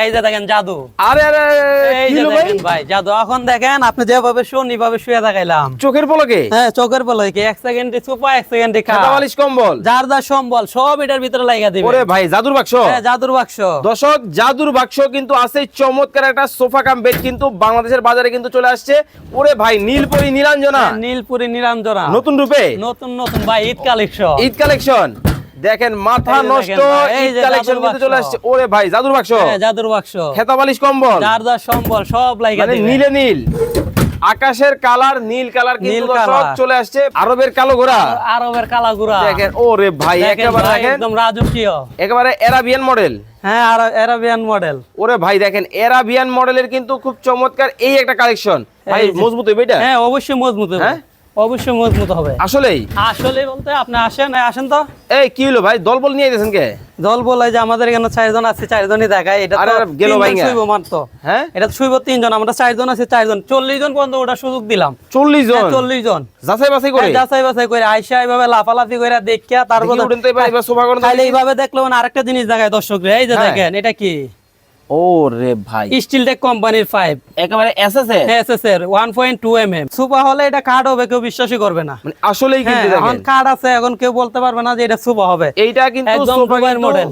এই যে দেখেন জাদু। আরে আরে আরে, এই যে দেখেন ভাই? জাদু। এখন দেখেন আপনি যেভাবে শুন এইভাবে শুয়ে দেখাইলাম। চোখের পলকে? হ্যাঁ চোখের বলো এক সেকেন্ডে সুপা এক সেকেন্ডে খাতা বালিশ কম্বল? যার যা সম্বল সব এটার ভিতরে লাগা দিবে। ওরে ভাই জাদুর বাক্স? হ্যাঁ জাদুর বাক্স। দর্শক জাদুর বাক্স কিন্তু আছে চমৎকার একটা সোফা কাম বেড কিন্তু বাংলাদেশের বাজারে কিন্তু চলে আসছে। ওরে ভাই নীলপরি নীলাঞ্জনা। নীলপুরি নিরঞ্জনা নতুন রূপে? নতুন নতুন ভাই ঈদ কালেকশন। ঈদ কালেকশন? দেখেন মাথা নষ্ট এই কালেকশন কিন্তু চলে আসছে। ওরে ভাই জাদুর বাক্স। হ্যাঁ জাদুর বাক্স। খেতা বালিশ কম্বল। যার সম্বল সব লাগা মানে নীলে নীল। আকাশের কালার নীল কালার কিন্তু কালার। চলে আসছে আরবের কালো ঘোড়া। আরবের কালাগুড়া দেখেন ওরে ভাই একেবারে দেখেন। একদম রাজকীয়। একেবারে এরাবিয়ান মডেল হ্যাঁ আর অ্যারাবিয়ান মডেল ওরে ভাই দেখেন এরাবিয়ান মডেলের কিন্তু খুব চমৎকার এই একটা কালেকশন ভাই মজবুত হবে এটা? হ্যাঁ অবশ্যই মজবুত হবে হ্যাঁ? অবশ্যই মজবুত হবে। আসলেই? আসলে বলতে আপনি আসেন আসেন তো। এই কি হলো ভাই? দলবল নিয়ে গেছেন কে? দল বলে যে আমাদের এখানে চারজন আছে চারজনই দেখায়। এটা তো গেলো ভাইঙ্গা। শুইবো মাত্র। হ্যাঁ? এটা তো শুইব তিনজন আমরা চারজন আছে চারজন। চল্লিশ জন পর্যন্ত ওটা সুযোগ দিলাম। চল্লিশ জন? চল্লিশ জন। যাচাই বাছাই করে? হ্যাঁ, যাচাই বাছাই করে আইসা এইভাবে লাফালাফি করে দেখিয়া তারপর উঠেন তো এবার এবার সোফা করেন তো এইভাবে দেখলে মানে আরেকটা জিনিস দেখায় দর্শক এই যে হ্যাঁ। দেখেন এটা কি? ও রে ভাই স্টিলটেক কোম্পানির একেবারে এসএসএ এস এর one point two M M super হলে এটা কার্ড হবে কেউ বিশ্বাসই করবে না। মানে আসলেই হ্যাঁ কিন্তু এখন দেখেন কার্ড আছে এখন কেউ বলতে পারবে না যে এটা সুপা হবে। এইটা কিন্তু কিন্তু- মডেল।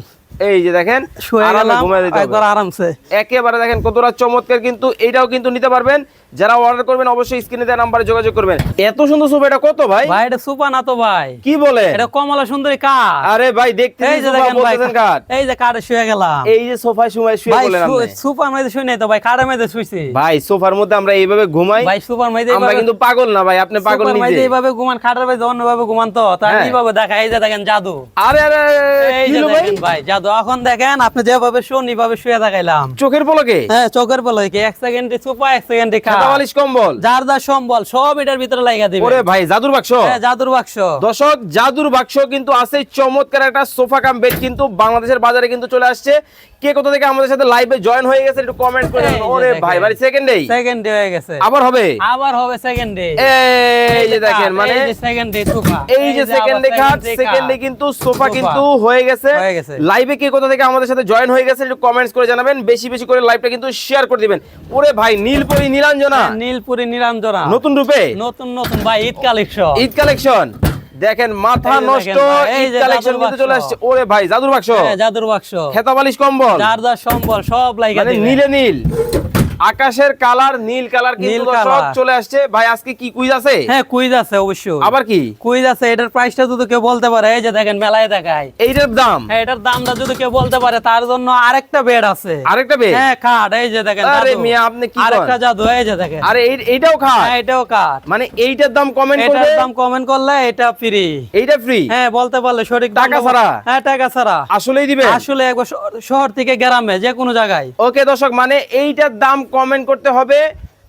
এই যে দেখেন আরামে ঘুমায় দিতে একবার আরামসে। একেবারে দেখেন কতটা চমৎকার কিন্তু এটাও কিন্তু নিতে পারবেন। যারা অর্ডার করবেন অবশ্যই স্ক্রিনে দেওয়া নাম্বারে যোগাযোগ করবেন। এত সুন্দর সোফা এটা কত ভাই? ভাই এটা সুপার না তো ভাই। কি বলে? এটা কমলা সুন্দরী কাঠ। আরে ভাই দেখতে এই যে দেখেন ভাই কাট এই যে কাঠে শুয়ে গেলাম। এই যে সোফায় শুয়ে ভাই বলেন আপনি। সুপার মেয়েদের শুই নাই তো ভাই কাঠের মেয়েদের শুইছি। ভাই সোফার মধ্যে আমরা এইভাবে ঘুমাই। ভাই সুপার মেয়েদের আমরা কিন্তু পাগল না ভাই আপনি পাগল নিজে। মেয়েদের এইভাবে ঘুমান খাটের ভাই অন্যভাবে ঘুমান তো। তাই হ্যাঁ। এইভাবে দেখা এই যে দেখেন জাদু। আরে আরে এই যে ভাই দেখেন ভাই? জাদু। এখন দেখেন আপনি যেভাবে শুন এইভাবে শুয়ে দেখাইলাম। চোখের পলকে? হ্যাঁ চোখের বলো কি এক সেকেন্ডে সোফা এক সেকেন্ডে খাতা বালিশ কম্বল। যার যা সম্বল সব এটার ভিতরে লাগা দিবে। ওরে ভাই জাদুর বাক্স। হ্যাঁ জাদুর বাক্স। দর্শক জাদুর বাক্স কিন্তু আছে চমৎকার একটা সোফা কাম বেড কিন্তু বাংলাদেশের বাজারে কিন্তু চলে আসছে। কে কোথা থেকে আমাদের সাথে লাইভে জয়েন হয়ে গেছে একটু কমেন্ট করে ওরে। ভাই সেকেন্ডে হয়ে গেছে। আবার হবে? আবার হবে সেকেন্ডে এই যে দেখেন মানে এই যে সেকেন্ডে সোফা। এই যে সেকেন্ডে খাট সেকেন্ডে কিন্তু সোফা। কিন্তু হয়ে গেছে। লাইভে কে কোথা থেকে আমাদের সাথে জয়েন হয়ে গেছে একটু কমেন্টস করে জানাবেন। বেশি বেশি করে লাইভটা কিন্তু শেয়ার করে দিবেন। ওরে ভাই নীলপরি নীলাঞ্জনা নীলপুরি নিরঞ্জনা। নতুন রূপে? নতুন নতুন। ভাই ঈদ কালেকশন। ঈদ কালেকশন? দেখেন মাথা নষ্ট ঈদ কালেকশন কিন্তু চলে আসছে। ওরে ভাই জাদুর বাক্স। হ্যাঁ জাদুর বাক্স। খেতা বালিশ কম্বল সম্বল সব লাগা মানে নীলে নীল। আকাশের কালার নীল কালার কিন্তু নীল কালার। চলে আসছে। ভাই আজকে কি কুইজ আছে? হ্যাঁ কুইজ আছে অবশ্যই। আবার কি? কুইজ আছে এটার প্রাইসটা যদি কেউ বলতে পারে এই যে দেখেন মেলায় দেখায়। এইটার দাম? হ্যাঁ এটার দামটা যদি কেউ বলতে পারে তার জন্য আরেকটা বেড আছে। আরেকটা বেড হ্যাঁ কাঠ এই যে দেখেন আরে মিয়া আপনি কি আরেকটা জাদু এই যে দেখেন। আরে এই- এইটাও খাট? হ্যাঁ এটাও কাঠ মানে এইটার দাম কমেন্ট এটার দাম কমেন্ট করলে এটা ফ্রি এইটা ফ্রি হ্যাঁ বলতে পারলে সঠিক টাকা ছাড়া? হ্যাঁ টাকা ছাড়া। আসলেই দিবে আসলে একবার শহর- শহর থেকে গ্রামে যে কোনো জায়গায়। ওকে দর্শক মানে এইটার দাম কমেন্ট করতে হবে।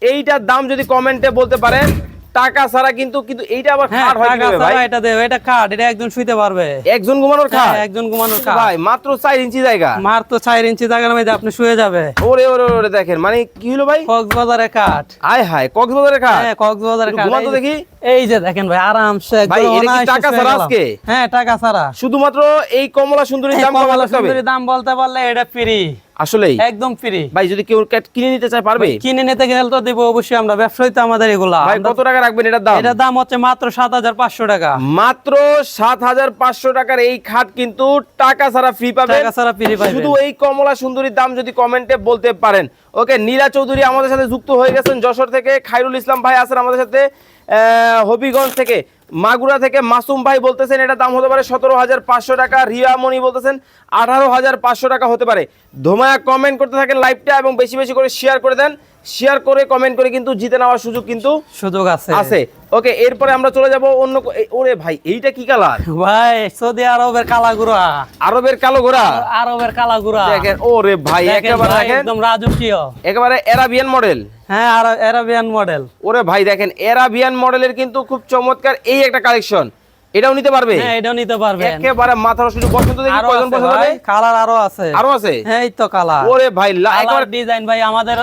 এইটার দাম যদি কমেন্টে বলতে পারেন টাকা ছাড়া কিন্তু কিন্তু এইটা আবার হ্যাঁ খাট হয় টাকা কীভাবে ভাই? এটা দেবে এটা কাঠ এটা একজন শুইতে পারবে। একজন ঘুমানোর খাট হ্যাঁ, একজন ঘুমানোর খাট ভাই মাত্র চার ইঞ্চি জায়গা। তো চার ইঞ্চি জায়গার মধ্যে আপনি শুয়ে যাবে। ওরে ওরে ওরে দেখেন মানে কি হলো ভাই? কক্সবাজারে কাঠ আয় হায় কক্সবাজারের খাট হ্যাঁ কক্সবাজারে একটু কাঠ ঘুমান তো এই যে- দেখি। এই যে দেখেন ভাই আরামসে একদম ভাই, এটা কি টাকা ছাড়া আজকে? হ্যাঁ টাকা ছাড়া। শুধুমাত্র এই কমলা সুন্দরীর দাম কমলা সুন্দরী দাম বলতে পারলে এটা ফ্রি আসলেই? একদম ফ্রি ভাই যদি কেউ কিনে নিতে চায় পারবে? কিনে নিতে গেলে তো দিব অবশ্যই আমরা। ব্যবসায়ী তো আমাদের এগুলা। ভাই কত টাকা রাখবেন এটার দাম? এটার দাম হচ্ছে মাত্র সাত হাজার পাঁচশো টাকা। মাত্র সাত হাজার পাঁচশো টাকার এই খাট কিন্তু টাকা ছাড়া ফ্রি পাবেন। টাকা ছাড়া ফ্রি পাবেন। শুধু এই কমলা সুন্দরীর দাম যদি কমেন্টে বলতে পারেন। ওকে নীলা চৌধুরী আমাদের সাথে যুক্ত হয়ে গেছেন যশোর থেকে। খাইরুল ইসলাম ভাই আছেন আমাদের সাথে আহ, হবিগঞ্জ থেকে। মাগুরা থেকে মাসুম ভাই বলতেছেন এটা দাম হতে পারে সতেরো হাজার পাঁচশো টাকা। রিয়া মনি বলতেছেন আঠারো হাজার পাঁচশো টাকা হতে পারে। ধোমায়া কমেন্ট করতে থাকেন লাইভটা এবং বেশি বেশি করে শেয়ার করে দেন। শেয়ার করে কমেন্ট করে কিন্তু জিতে নেওয়ার সুযোগ কিন্তু সুযোগ আছে। আছে। ওকে এরপরে আমরা চলে যাব অন্য ওরে ভাই এইটা কি কালার ভাই সৌদি আরবের কালাগুড়া। আরবের কালো ঘোড়া আরবের কালাগুড়া। দেখেন ওরে ভাই একেবারে একদম রাজকীয়। একেবারে এরাবিয়ান মডেল হ্যাঁ আর অ্যারাবিয়ান মডেল ওরে ভাই দেখেন এরাবিয়ান মডেলের কিন্তু খুব চমৎকার এই একটা কালেকশন এটাও নিতে পারবে? হ্যাঁ এটাও নিতে পারবেন। একেবারে মাথা শুধু পছন্দ দেখি কয়জন পছন্দ হবে কালার আরও আছে। আরও আছে? হ্যাঁ এই তো কালার ওরে ভাই একেবারে ডিজাইন ভাই আমাদের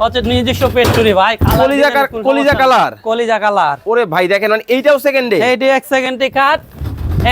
হচ্ছে নিজস্ব পেস্টুরি ভাই। কলিজা কলিজা কালার। কলিজা কালার। ওরে ভাই দেখেন মানে এইটাও সেকেন্ডে এইটি এক সেকেন্ডে কাট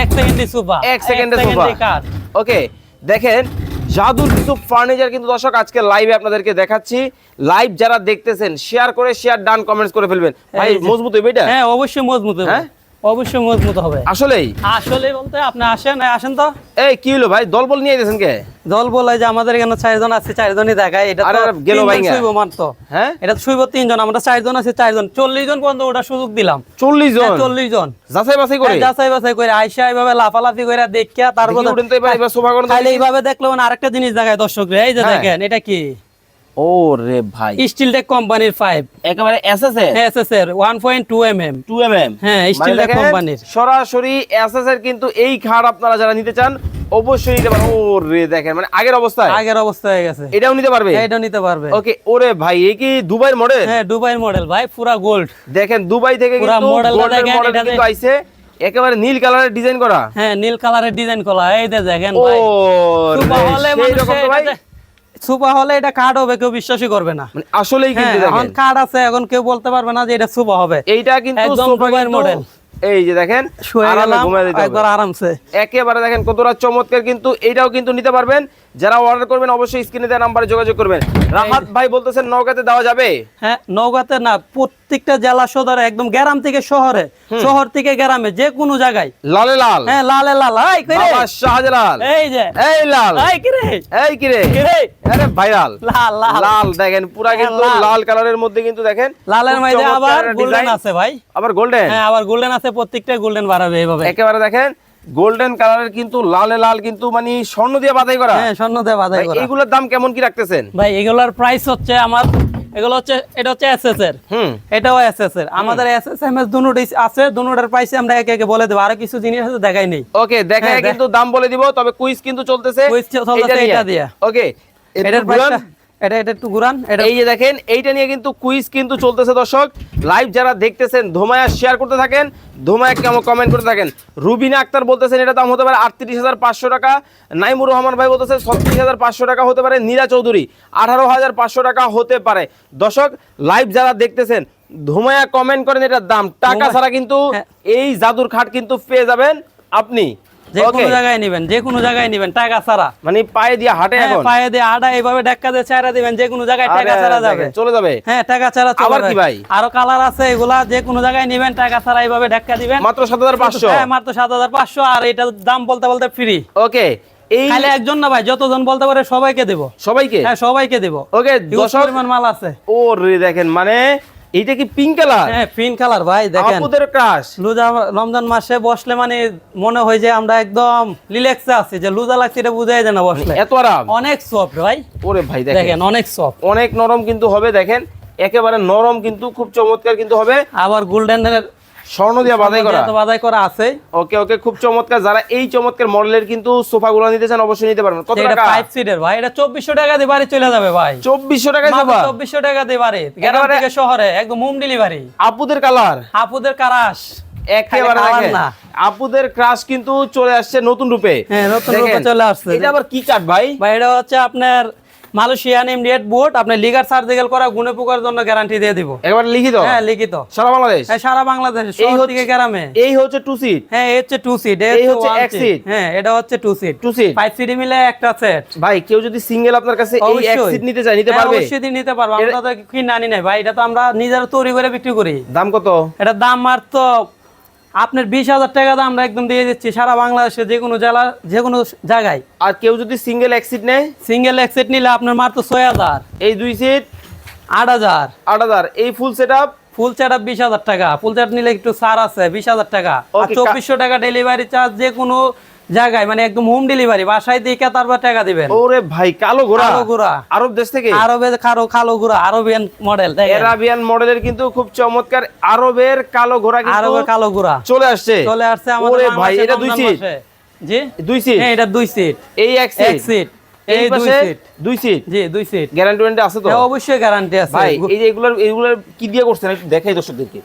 এক সেকেন্ডে সুপা এক সেকেন্ডে কাট ওকে দেখেন জাদুর কিছু ফার্নিচার কিন্তু দর্শক আজকে লাইভে আপনাদেরকে দেখাচ্ছি লাইভ যারা দেখতেছেন শেয়ার করে শেয়ার ডান কমেন্টস করে ফেলবেন ভাই। মজবুত হবে এটা হ্যাঁ অবশ্যই মজবুত হবে হ্যাঁ? অবশ্যই মজবুত হবে। আসলেই? আসলে বলতে আপনি আসেন আসেন তো। এই কি হলো ভাই? দলবল নিয়ে গেছেন কে? দল বলে যে আমাদের এখানে চারজন আছে চারজনই দেখায়। এটা তো গেলো ভাইঙ্গা। শুইবো মাত্র। হ্যাঁ? এটা তো শুইব তিনজন আমরা চারজন আছে চারজন। চল্লিশ জন পর্যন্ত ওটা সুযোগ দিলাম। চল্লিশ জন? চল্লিশ জন। যাচাই বাছাই করে? হ্যাঁ, যাচাই বাছাই করে আইসা এইভাবে লাফালাফি করে দেখিয়া তারপর উঠেন তো এবার এবার সোফা করে খাইলে এইভাবে দেখল মানে আরেকটা জিনিস দেখায় দর্শক এই যে হ্যাঁ। দেখেন এটা কি? ও রে ভাই। স্টিল টেক কোম্পানির ফাইভ একেবারে এসএস এর এস এস এর one point two M M 2 MM হ্যাঁ স্টিল টেক কোম্পানির। সরাসরি এসএসএর কিন্তু এই খাট আপনারা যারা নিতে চান অবশ্যই নিতে ও দেখেন মানে আগের অবস্থায়? আগের অবস্থা হয়ে গেছে। এটাও নিতে পারবে? এটা নিতে পারবে। ওকে ওরে ভাই এই কি দুবাইয়ের মডেল হ্যাঁ দুবাই মডেল ভাই পুরা গোল্ড দেখেন দুবাই থেকে কিন্তু মডেল কিন্তু আইছে। একেবারে নীল কালারের ডিজাইন করা। হ্যাঁ নীল কালারের ডিজাইন করা এই দেখেন ও ভাই। রে, সুপার হলে সেই সুপার হলে এটা কার্ড হবে কেউ বিশ্বাসই করবে না। মানে আসলেই হ্যাঁ কিন্তু এখন দেখেন কার্ড আছে এখন কেউ বলতে পারবে না যে এটা সুপা হবে। এইটা কিন্তু model। এই যে দেখেন আরামে ঘুমায় দিতে একবার আরামসে। একেবারে দেখেন কতটা চমৎকার কিন্তু এটাও কিন্তু নিতে পারবেন। যারা অর্ডার করবেন অবশ্যই স্ক্রিনে দেওয়া নাম্বারে যোগাযোগ করবেন। রাহাত ভাই বলতেছেন নৌকাতে দেওয়া যাবে? হ্যাঁ নৌকাতে না প্রত্যেকটা জেলা সদরে একদম গ্রাম থেকে শহরে শহর থেকে গ্রামে যে কোনো জায়গায়। লালে লাল। হ্যাঁ লালে লাল। এই কিরে বাবা শাহজালাল। এই যে। এই লাল। এই কিরে এই কিরে কিরে আরে ভাইরাল। লাল লাল। লাল দেখেন পুরা হ্যাঁ, কিন্তু লাল। কালারের মধ্যে কিন্তু দেখেন লালের মধ্যে আবার গোল্ডেন আছে ভাই। আবার গোল্ডেন হ্যাঁ আবার গোল্ডেন আছে প্রত্যেকটা গোল্ডেন বাড়াবে এইভাবে। একেবারে দেখেন গোল্ডেন কালারের কিন্তু লালে লাল কিন্তু মানে স্বর্ণ দিয়ে বাধাই করা। হ্যাঁ স্বর্ণ দিয়ে বাধাই করা। এইগুলোর দাম কেমন কি রাখতেছেন? ভাই এগুলোর প্রাইস হচ্ছে আমার এগুলো হচ্ছে এটা হচ্ছে এসএস এর। হুম। এটাও এসএস এর। আমাদের এসএস এম এস দুটোই আছে দুটোটার প্রাইসে আমরা একে একে বলে দেবো। আরও কিছু জিনিস আছে দেখাই নেই। ওকে দেখে হ্যাঁ, কিন্তু দাম বলে দিব তবে কুইজ কিন্তু চলতেছে। Quiz চলতেছে এইটা দিয়ে। ওকে এটার প্রাইসটা এটা এটা একটু ঘুরান এটা এই যে দেখেন এইটা নিয়ে কিন্তু কুইজ কিন্তু চলতেছে দর্শক। লাইভ যারা দেখতেছেন ধোমায়া শেয়ার করতে থাকেন ধোমায়া কেমন কমেন্ট করতে থাকেন। রুবিনা আক্তার বলতেছেন এটা দাম হতে পারে আটত্রিশ হাজার পাঁচশো টাকা। নাইমুর রহমান ভাই বলতেছেন ছত্রিশ হাজার পাঁচশো টাকা হতে পারে নীরা চৌধুরী। আঠারো হাজার পাঁচশো টাকা হতে পারে। দর্শক লাইভ যারা দেখতেছেন ধুমায়া কমেন্ট করেন এটার দাম। টাকা ছাড়া কিন্তু হ্যাঁ। এই জাদুর খাট কিন্তু পেয়ে যাবেন আপনি। যে কোনো জায়গায় নেবেন যে কোনো জায়গায় নেবেন টাকা ছাড়া। মানে পায়ে দিয়ে হাঁটে হ্যাঁ, এখন? পায়ে দিয়ে এইভাবে দিয়ে চারা দিবেন যে কোনো জায়গায় টাকা ছাড়া যাবে। চলে যাবে। হ্যাঁ টাকা ছাড়া আবার কি ভাই? আরও কালার আছে এগুলা যে কোনো জায়গায় নেবেন টাকা ছাড়া এইভাবে দিবেন। মাত্র সাত হাজার পাঁচশো? হ্যাঁ মাত্র সাত হাজার পাঁচশো আর এটার দাম বলতে বলতে ফ্রি ওকে এই খালি একজন না ভাই যতজন বলতে পারে সবাইকে দেবো। সবাইকে? হ্যাঁ সবাইকে দেবো। ওকে পরিমাণ মাল আছে। ও রে দেখেন মানে এইটা কি পিঙ্ক কালার হ্যাঁ পিঙ্ক কালার ভাই দেখেন। আপুদের ক্রাশ লুজা রমজান মাসে বসলে মানে মনে হয় যে আমরা একদম রিল্যাক্সে আছি যে লুজা লাগছে এটা বুঝাই যায় না বসলে। এত আরাম। অনেক সফট ভাই। ওরে ভাই দেখেন। দেখেন অনেক সফট অনেক নরম কিন্তু হবে দেখেন। একেবারে নরম কিন্তু খুব চমৎকার কিন্তু হবে। আবার গোল্ডেনের স্বর্ণ দিয়ে বাধাই করা? বাদাই করা আছে। ওকে ওকে খুব চমৎকার। যারা এই চমৎকার মডেলের কিন্তু সোফা গুলো নিতে চান অবশ্যই নিতে পারবেন। কত এটা টাকা? ফাইভ সিটের ভাই এটা চব্বিশশো টাকা দিয়ে বাড়ি চলে যাবে ভাই। চব্বিশশো টাকায় সোফা চব্বিশশো টাকা দিয়ে বাড়ি। গ্রাম থেকে শহরে একদম হোম ডেলিভারি আপুদের কালার? আপুদের কারাস একেবারে দেখেন না। আপুদের ক্রাশ কিন্তু চলে আসছে নতুন রূপে। হ্যাঁ, নতুন রূপে চলে আসছে। এটা আবার কি কাঠ ভাই? ভাই এটা হচ্ছে আপনার মালয়েশিয়ান বোর্ড আপনি লিগার সার্জিক্যাল করা গুণে পোকার জন্য গ্যারান্টি দিয়ে দিব। একবার লিখিত? হ্যাঁ লিখিত। সারা বাংলাদেশ? হ্যাঁ সারা বাংলাদেশে এই হচ্ছে- গ্রামে। এই হচ্ছে টু সিট হ্যাঁ এই হচ্ছে টু সিট এই হচ্ছে এক seat। হ্যাঁ এটা হচ্ছে two seat two seat five seat মিলে একটা সেট ভাই কেউ যদি সিঙ্গেল আপনার কাছে এই এক সিট নিতে চায় নিতে হ্যাঁ, পারবে? অবশ্যই নিতে পারব। আমরা তো কি নানি নাই ভাই এটা তো আমরা নিজেরা তৈরি করে বিক্রি করি। দাম কত? এটা দাম মাত্র আপনার বিশ হাজার টাকা দাম আমরা একদম দিয়ে দিচ্ছি সারা বাংলাদেশে যে কোনো জেলা যে কোনো জায়গায়। আর কেউ যদি সিঙ্গেল এক্সিট নেয়? সিঙ্গেল এক্সিট নিলে আপনার মাত্র ছয় হাজার। এই দুই সিট আট হাজার। আট হাজার। এই ফুল সেট আপ ফুল চাট বিশ হাজার টাকা। ফুল চাট নিলে একটু ছাড় আছে বিশ হাজার টাকা। আর চব্বিশশো টাকা ডেলিভারি চার্জ যে কোনো জায়গায় মানে একদম হোম ডেলিভারি বাসায় দিয়ে তারপর টাকা দিবেন। ওরে ভাই কালো ঘোড়া। কালো ঘোড়া। আরব দেশ থেকে? আরবের কালো কালো ঘোড়া আরবিয়ান মডেল এরাবিয়ান মডেলের কিন্তু খুব চমৎকার আরবের কালো ঘোড়া কিন্তু আরবের কালো ঘোড়া। চলে আসছে। চলে আসছে আমাদের ওরে ভাই এটা দুই সিট জি? দুই সিট হ্যাঁ এটা দুই সিট এই এক এক সিট সিট এই দুই সিট দুই সিট জি দুই সিট গ্যারান্টি আছে তো? হ্যাঁ, অবশ্যই গ্যারান্টি আছে। ভাই এই যে এগুলোর এগুলোর কি দিয়ে করছেন? দেখাই দর্শকদেরকে।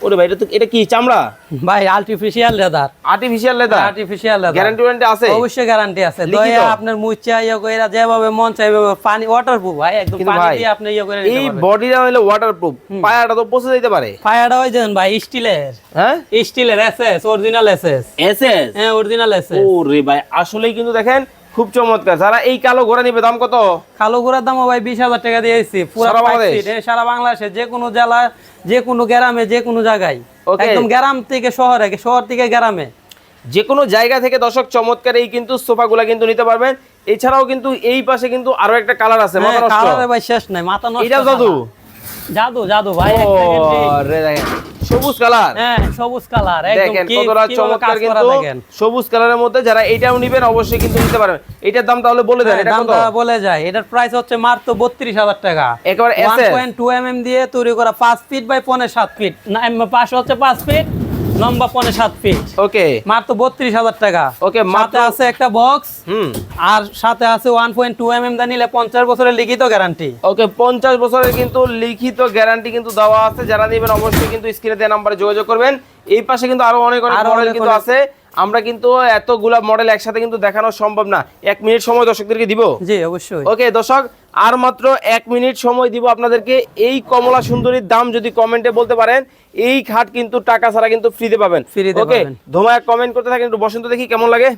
ওরে ভাই এটা তো এটা কি চামড়া? ভাই artificial leather artificial leather artificial leather guarantee warranty আছে? অবশ্যই গ্যারান্টি আছে। দয়া আপনার মুচা ইয়ে কইরা যেভাবে মন চাইবে পানি ওয়াটারপ্রুফ ভাই একদম পানি দিয়ে আপনি ইয়ে করে এই বডিটা হলো ওয়াটারপ্রুফ পায়াটা তো পচে যেতে পারে। ফায়ারটা ওই ভাই স্টিলের। হ্যাঁ? স্টিলের এসএস অরিজিনাল এসএস এসএস হ্যাঁ অরিজিনাল এসএস ও রে ভাই আসলেই কিন্তু দেখেন খুব চমৎকার। যারা এই কালো ঘোড়া নিবে দাম কত? কালো ঘোড়ার দামও ভাই বিশ হাজার টাকা দিয়েছি। পুরো সারা বাংলাদেশ? যে কোনো জেলা যে কোনো গ্রামে যে কোনো জায়গায়। একদম গ্রাম থেকে শহরে শহর থেকে গ্রামে। যে কোনো জায়গা থেকে দর্শক চমৎকার এই কিন্তু সোফাগুলা কিন্তু নিতে পারবেন। এছাড়াও কিন্তু এই পাশে কিন্তু আরও একটা কালার আছে মাথা নষ্ট। কালারে ভাই শেষ নাই মাথা নষ্ট এটা জাদু? জাদু জাদু ভাই ও, রে দেখেন, সবুজ কালার। হ্যাঁ সবুজ কালার একদম দেখেন কতটা চমৎকার কিন্তু সবুজ কালারের মধ্যে যারা এটাও নিবেন অবশ্যই কিন্তু নিতে পারবেন। এটার দাম তাহলে বলে দেন হ্যাঁ, এটা কত? বলে যায়। এটার প্রাইস হচ্ছে মাত্র বত্রিশ হাজার টাকা। একেবারে one SS? Point two M M দিয়ে তৈরি করা পাঁচ ফিট বাই পনে সাত ফিট পাশ হচ্ছে পাঁচ ফিট লম্বা পনে সাত ফিট ওকে মাত্র বত্রিশ হাজার টাকা। ওকে মাত্র- আছে একটা বক্স হুম। আর সাথে আছে one point two M M দা নিলে পঞ্চাশ বছরের লিখিত গ্যারান্টি ওকে পঞ্চাশ বছরের কিন্তু লিখিত গ্যারান্টি কিন্তু দেওয়া আছে। যারা নেবেন অবশ্যই কিন্তু স্ক্রিনে দেওয়া নাম্বারে যোগাযোগ করবেন। এই পাশে কিন্তু আরও অনেক অনেক মডেল কিন্তু আছে। আমরা কিন্তু এতগুলা মডেল একসাথে কিন্তু দেখানো সম্ভব না। এক মিনিট সময় দর্শকদেরকে দিব? জি অবশ্যই। ওকে দর্শক আর মাত্র এক মিনিট সময় দিব আপনাদেরকে। এই কমলা সুন্দরীর দাম যদি কমেন্টে বলতে পারেন এই খাট কিন্তু টাকা ছাড়া কিন্তু ফ্রিতে পাবেন। ওকে ধোমায় কমেন্ট করতে থাকেন একটু বসন্ত দেখি কেমন লাগে।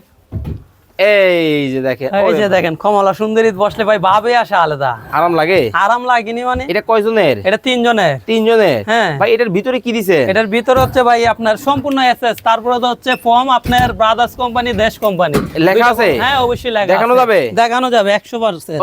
এই যে দেখেন এই যে দেখেন কমলা সুন্দরী বসলে ভাই ভাবে আসে আলাদা। আরাম লাগে? আরাম লাগেনি মানে? এটা কয়জনের? এটা তিনজনের। তিনজনের? হ্যাঁ। ভাই এটার ভিতরে কি দিছে? এটার ভিতরে হচ্ছে ভাই আপনার সম্পূর্ণ এসএস তারপরে তো হচ্ছে ফর্ম আপনার ব্রাদার্স কোম্পানি দেশ কোম্পানি। লেখা আছে? হ্যাঁ অবশ্যই লেখা দেখানো যাবে? দেখানো যাবে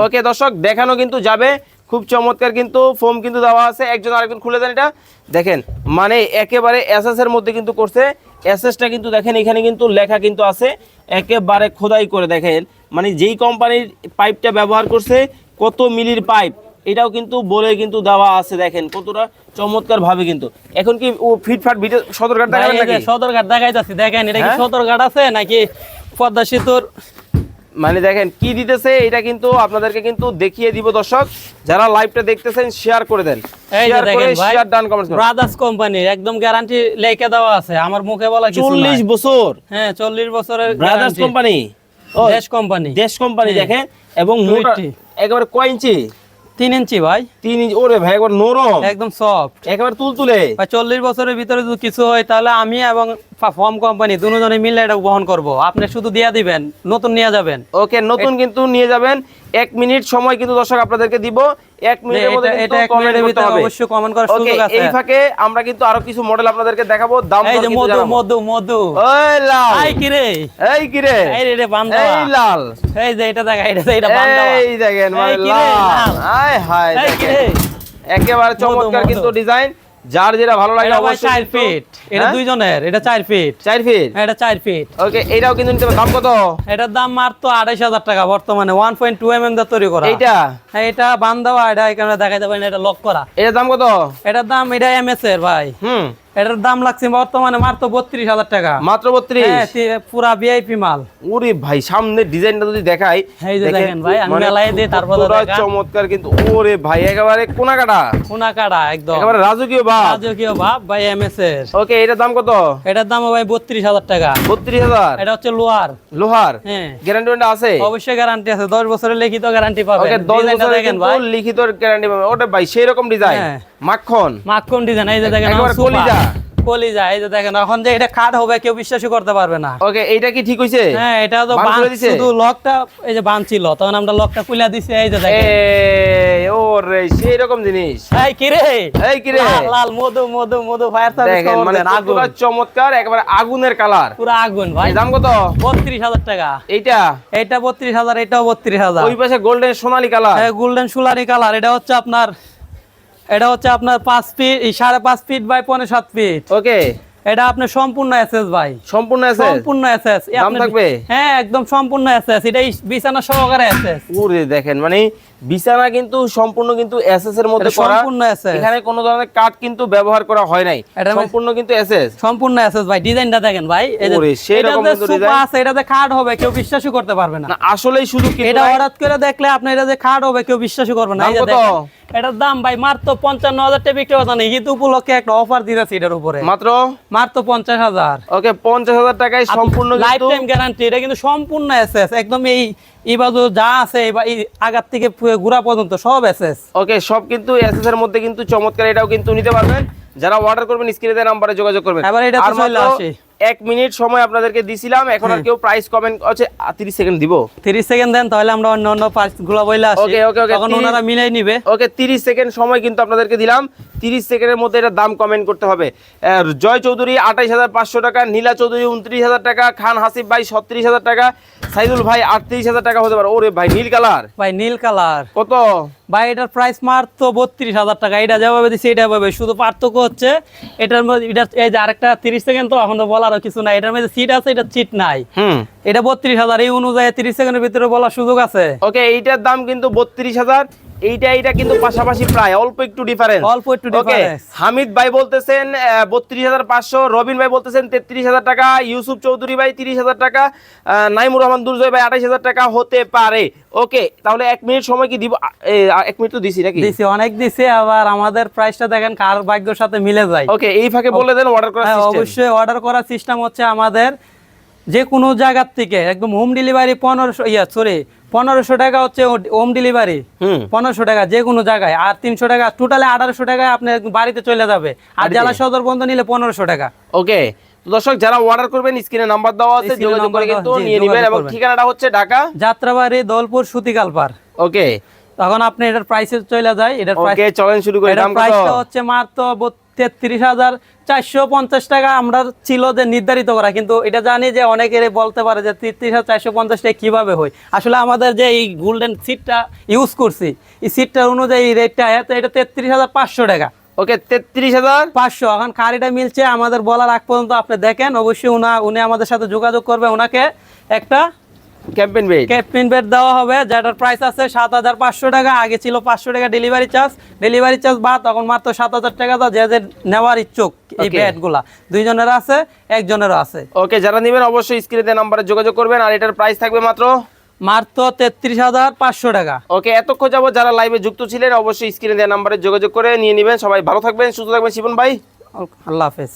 ওকে দর্শক দেখানো কিন্তু যাবে। খুব চমৎকার কিন্তু ফোম কিন্তু দেওয়া আছে। একজন আরেকজন খুলে দেন এটা। দেখেন মানে একেবারে এসএস এর মধ্যে কিন্তু করছে। এসএসটা কিন্তু দেখেন এখানে কিন্তু লেখা কিন্তু আছে একেবারে খোদাই করে দেখেন। মানে যেই কোম্পানির পাইপটা ব্যবহার করছে কত মিলির পাইপ এটাও কিন্তু বলে কিন্তু দেওয়া আছে দেখেন কতটা চমৎকার ভাবে কিন্তু। এখন কি ও ফিটফাট ভিডিও সদরঘাট দেখাবেন নাকি? সদরঘাট দেখাইতেছি দেখেন এটা কি হ্যাঁ? সদরঘাট আছে নাকি পদ্মা সেতুর? মানে দেখেন কি দিতেছে এটা কিন্তু আপনাদেরকে কিন্তু দেখিয়ে দিব দর্শক। যারা লাইভটা দেখতেছেন শেয়ার করে দেন। শেয়ার করে দেখেন share done comments brothers company একদম গ্যারান্টি লেখা দেওয়া আছে। আমার মুখে বলা কিছু। 40 বছর। হ্যাঁ চল্লিশ বছরের ব্রাদার্স কোম্পানি দেশ কোম্পানি দেশ কোম্পানি হ্যাঁ। দেখেন এবং মোটা দুইটি। একেবারে কয় ইঞ্চি? তিন ইঞ্চি ভাই। তিন ইঞ্চি ওরে ভাই একবার নরম। একদম সফট একেবারে তুলতুলে। ভাই চল্লিশ বছরের ভিতরে যদি কিছু হয় তাহলে আমি এবং ফর্ম কোম্পানি দুজনে মিলে এটা বহন করব। আপনি শুধু দিয়ে দিবেন নতুন নিয়ে যাবেন। ওকে নতুন কিন্তু নিয়ে যাবেন। এক মিনিট সময় কিন্তু দর্শক আপনাদেরকে দিব। এক মিনিটের মধ্যে এটা এক মিনিটের ভিতরে অবশ্যই কমেন্ট করার সুযোগ আছে এই ফাঁকে আমরা কিন্তু আরও কিছু মডেল আপনাদেরকে দেখাবো দাম এই যে কিন্তু মধু মধু মধু। এই লাল। এই কি রে? এই কি রে? এই রে বান্দা এই লাল। এই যে এটা দেখা এটা এটা বান্দা এই দেখেন মানে লাল। আয় হায় দেখেন। একেবারে চমৎকার কিন্তু ডিজাইন যার যেটা ভালো লাগে অবশ্যই চার ফিট এটা হ্যাঁ? দুইজনের এটা চার ফিট চার ফিট এটা চার ফিট ওকে এটাও কিন্তু নিতে। দাম কত? এটার দাম মাত্র আড়াইশ হাজার টাকা বর্তমানে one point two M M দিয়ে তৈরি করা। এইটা? হ্যাঁ, এটা বান এটা এখানে দেখাইতে দেবেন এটা লক করা। এটার দাম কত? এটার দাম এটা এম এস এর ভাই। হুম। এটার দাম লাগছে বর্তমানে মাত্র বত্রিশ হাজার টাকা। মাত্র বত্রিশ? হ্যাঁ, পুরা ভিআইপি মাল। ওরে ভাই সামনের ডিজাইনটা যদি দেখাই এই যে দেখেন ভাই, আমি মানে মেলায় দিই, তারপরে চমৎকার কিন্তু ওরে ভাই একেবারে কোনা কাটা কোনা কাটা একদম। একেবারে রাজকীয় ভাব। রাজকীয় ভাব ভাই এর ওকে এটার দাম কত? এটার দাম ভাই বত্রিশ হাজার টাকা। বত্রিশ হাজার? এটা হচ্ছে লোহার। লোহার? হ্যাঁ। গ্যারান্টি আছে? অবশ্যই গ্যারান্টি আছে দশ বছরের লিখিত গ্যারান্টি পাবেন। ওকে দশ বছরের দেখেন ভাই। লিখিত গ্যারান্টি পাবে ওটা ভাই সেই রকম ডিজাইন হ্যাঁ। মাখন। মাখন ডিজাইন এই যে দেখেন কলিজা। কলিজা এই যে দেখেন এখন যে এটা খাট হবে কেউ বিশ্বাসই করতে পারবে না। ওকে এইটা কি ঠিক হইছে? হ্যাঁ এটা তো? শুধু লকটা এই যে বান ছিল তখন আমরা লকটা খুলে দিছি এই যে দেখেন। ওরে সেই রকম জিনিস। এই কি রে? এই কি রে? লাল মধু মধু মধু ফায়ার সার্ভিস মানে আগুন। চমৎকার একেবারে আগুনের কালার পুরো আগুন ভাই। দাম কত? বত্রিশ হাজার টাকা। এইটা? এটা বত্রিশ হাজার এটাও বত্রিশ হাজার। ওই পাশে গোল্ডেন সোনালী কালার গোল্ডেন সুলারি কালার এটা হচ্ছে আপনার এটা হচ্ছে আপনার পাঁচ ফিট সাড়ে পাঁচ ফিট বাই পনেরো সাত ফিট ওকে এটা আপনার সম্পূর্ণ এসএস ভাই। সম্পূর্ণ এসএস সম্পূর্ণ এসএস দাম থাকবে? হ্যাঁ একদম সম্পূর্ণ এসএস এটা বিছানা সহকারে এসএস ওরে দেখেন মানে বিছানা কিন্তু সম্পূর্ণ কিন্তু এসএস এর মধ্যে করা। সম্পূর্ণ SS এখানে কোনো ধরনের কাঠ কিন্তু ব্যবহার করা হয় নাই। সম্পূর্ণ কিন্তু এসএস সম্পূর্ণ এসএস ভাই ডিজাইনটা দেখেন ভাই। এই যে- ওরে, সেই এটা যে সোফা। আছে এটাতে খাট হবে কেউ বিশ্বাসই করতে পারবে না। না আসলেই শুধু এটা হঠাৎ করে দেখলে আপনি এটা যে খাট হবে কেউ বিশ্বাসই করবে না। এই যে? দেখেন, এটার দাম ভাই মাত্র পঞ্চান্ন হাজার টাকা বিক্রি কথা নেই কিন্তু উপলক্ষে একটা অফার দিতেছি এটার উপরে। মাত্র? মাত্র পঞ্চাশ হাজার। ওকে পঞ্চাশ হাজার টাকায় সম্পূর্ণ লাইফ কিন্তু টাইম গ্যারান্টি এটা কিন্তু সম্পূর্ণ এসএস একদম এই এই বাজু যা আছে এই আগার থেকে গুড়া পর্যন্ত সব এসএস ওকে সব কিন্তু এসএস এর মধ্যে কিন্তু চমৎকার এটাও কিন্তু নিতে পারবেন। যারা অর্ডার করবেন স্ক্রিনে নাম্বারে যোগাযোগ করবেন। এবার এটা এক মিনিট সময় আপনাদেরকে দিছিলাম এখন আর কেউ প্রাইস কমেন্ট আছে তিরিশ সেকেন্ড দিব। তিরিশ সেকেন্ড দেন তাহলে আমরা অন্য অন্য পার্সগুলো বইলে আসি। ওকে okay, okay, তখন ওনারা মিলাই নিবে। ওকে তিরিশ সেকেন্ড সময় কিন্তু আপনাদেরকে দিলাম। তিরিশ সেকেন্ডের মধ্যে এটা দাম কমেন্ট করতে হবে। জয় চৌধুরী আঠাইশ হাজার পাঁচশো টাকা নীলা চৌধুরী উনত্রিশ হাজার টাকা খান হাসিফ ভাই ছত্রিশ হাজার টাকা সাইদুল ভাই আটত্রিশ হাজার টাকা হতে পারে। ওরে ভাই নীল কালার। ভাই নীল কালার। কত? ভাই এটার প্রাইস মাত্র বত্রিশ হাজার টাকা। এটা যেভাবে দিচ্ছে এটা ভাবে শুধু পার্থক্য হচ্ছে এটার মধ্যে এটা এই যে আরেকটা তিরিশ সেকেন্ড তো এখন তো বলারও কিছু নাই। এটার মধ্যে সিট আছে এটা সিট নাই। এটা বত্রিশ হাজার এই অনুযায়ী তিরিশ সেকেন্ডের ভিতরে বলার সুযোগ আছে। ওকে এইটার দাম কিন্তু বত্রিশ হাজার। এইটা এইটা কিন্তু পাশাপাশি প্রায় অল্প একটু ডিফারেন্স অল্প একটু difference। হামিদ ভাই বলতেছেন বত্রিশ হাজার পাঁচশো রবিন ভাই বলতেছেন তেত্রিশ হাজার টাকা ইউসুফ চৌধুরী ভাই তিরিশ হাজার টাকা আহ, নাইমুর রহমান দুর্জয় ভাই আঠাইশ হাজার টাকা হতে পারে। ওকে তাহলে এক মিনিট সময় কি দিব? আ, এ, আ, এক মিনিট তো দিছি নাকি? দিছি অনেক দিছে আবার আমাদের প্রাইসটা দেখেন কার ভাগ্যের সাথে মিলে যায়। ওকে এই ফাঁকে বলে দেন অর্ডার করার হ্যাঁ system। অবশ্যই অর্ডার করার সিস্টেম হচ্ছে আমাদের যে কোনো জায়গার থেকে একদম হোম ডেলিভারি পনেরোশো ইয়া সরি পনেরোশো টাকা হচ্ছে হোম। ডেলিভারি পনেরোশো টাকা যে কোনো জায়গায় আর তিনশো টাকা টোটালে আঠারোশো টাকায় আপনার বাড়িতে চলে যাবে। আর জেলা সদর বন্ধ নিলে পনেরোশো টাকা। ওকে দর্শক যারা অর্ডার করবেন স্ক্রিনে নাম্বার দেওয়া আছে যোগাযোগ করে কিন্তু নিয়ে নেবেন এবং ঠিকানাটা হচ্ছে ঢাকা। যাত্রাবাড়ি দৌলপুর সুতিকালপার ওকে। তখন আপনি এটার প্রাইসে চলে যায় এটার প্রাইস চলেন শুরু করি দাম প্রাইসটা হচ্ছে মাত্র তেত্রিশ হাজার চারশো পঞ্চাশ টাকা আমরা ছিল যে নির্ধারিত করা। কিন্তু এটা জানি যে অনেকের বলতে পারে যে তেত্রিশ হাজার চারশো পঞ্চাশ টাকা কীভাবে হয়। আসলে আমাদের যে এই গোল্ডেন সিটটা ইউজ করছি এই সিটটার অনুযায়ী রেটটা তো এটা তেত্রিশ হাজার পাঁচশো টাকা। ওকে তেত্রিশ হাজার? পাঁচশো এখন কারিটা মিলছে আমাদের বলার আগ পর্যন্ত আপনি দেখেন। অবশ্যই উনা উনি আমাদের সাথে যোগাযোগ করবে। ওনাকে একটা ক্যাম্পেন বেড? ক্যাপ্টেন বেড দেওয়া হবে যেটার প্রাইস আছে সাত হাজার পাঁচশো টাকা আগে ছিল পাঁচশো টাকা ডেলিভারি চার্জ ডেলিভারি চার্জ বা তখন মাত্র সাত হাজার টাকা দাও যে যে নেওয়ার ইচ্ছুক এই. বেডগুলা। দুইজনের আছে একজনেরও আছে। ওকে যারা নেবেন অবশ্যই স্ক্রিনে নাম্বারে যোগাযোগ করবেন আর এটার প্রাইস থাকবে মাত্র? মাত্র তেত্রিশ হাজার পাঁচশো টাকা। ওকে এতক্ষণ যাব যারা লাইভে যুক্ত ছিলেন অবশ্যই স্ক্রিনে দেওয়া নাম্বারে যোগাযোগ করে নিয়ে নেবেন। সবাই ভালো থাকবেন সুস্থ থাকবেন শিবন ভাই। আল্লাহ হাফেজ।